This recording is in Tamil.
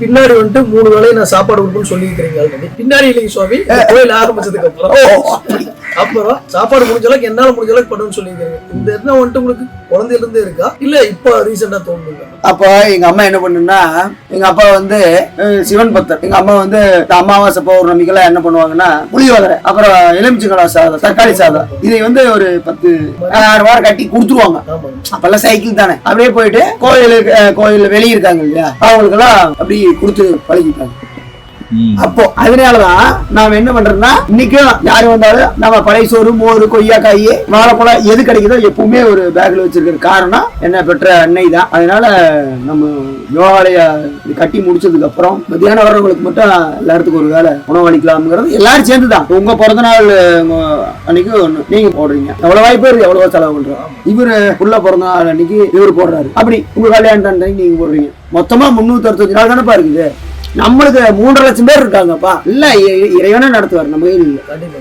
பின்னாடி வந்துட்டு மூணு வேளையும் நான் சாப்பாடு கொடுக்கணும்னு சொல்லியிருக்கிறீங்க ஆல்ரெடி. பின்னாடி இல்லைங்க சுவாமி கோயில் ஆரம்பிச்சதுக்கு அப்புறம். அப்புறம் சாப்பாடு முடிஞ்ச அளவுக்கு என்னால முடிஞ்ச அளவுக்கு பண்ணுன்னு சொல்லியிருக்கீங்க. இந்த எண்ணம் வந்துட்டு உங்களுக்கு குழந்தையில இருந்தே இருக்கா? இல்ல இப்ப ரீசெண்டா தோணுங்க அப்போ எங்க அம்மா என்ன பண்ணுன்னா எங்க அப்பா வந்து சிவன் பக்தர். எங்க அம்மா வந்து அமாவாசை பௌர்ணமிக்கெல்லாம் என்ன பண்ணுவாங்கன்னா புளியோதரை அப்புறம் எலுமிச்சங்கடா சாதம் தக்காளி சாதம். இதை வந்து ஒரு பத்து ஆறு வாரம் கட்டி கொடுத்துருவாங்க. அப்பெல்லாம் சைக்கிள் தானே. அப்படியே போயிட்டு கோயிலுக்கு அஹ், கோயில்ல வெளிய இருக்காங்க இல்லையா? அவங்களுக்கெல்லாம் அப்படி கொடுத்து பழகிட்டாங்க அப்போ அதனாலதான் நாம என்ன பண்றோம்னா இன்னைக்கும் யாரு வந்தாலும் நம்ம பழைய சோறு மோர் கொய்யாக்காய் வாழைப்பழம் எது கிடைக்குதோ எப்பவுமே ஒரு பேக்ல வச்சிருக்கிற காரணம் என்ன பெற்ற அன்னை தான். அதனால நம்ம யோகாலய கட்டி முடிச்சதுக்கு அப்புறம் மத்தியானம் வர்றவங்களுக்கு மட்டும் எல்லாத்துக்கும் ஒரு வேலை உணவளிக்கலாம்ங்கிறது எல்லாரும் சேர்ந்து தான் உங்க பிறந்த நாள் அன்னைக்கு நீங்க போடுறீங்க. எவ்வளவு வாய்ப்பு இருக்கு எவ்வளவு செலவு பண்றோம். இவரு உள்ள பிறந்த நாள் அன்னைக்கு இவர் போடுறாரு. அப்படி உங்க கல்யாணம் அன்னைக்கு நீங்க போடுறீங்க. மொத்தமா முன்னூத்தி அறுபத்தஞ்சு நாள் தானே இருக்குது. நம்மளுக்கு மூன்றரை லட்சம் பேர் இருக்காங்கப்பா. இல்ல இறைவனே நடத்துவார் நம்ம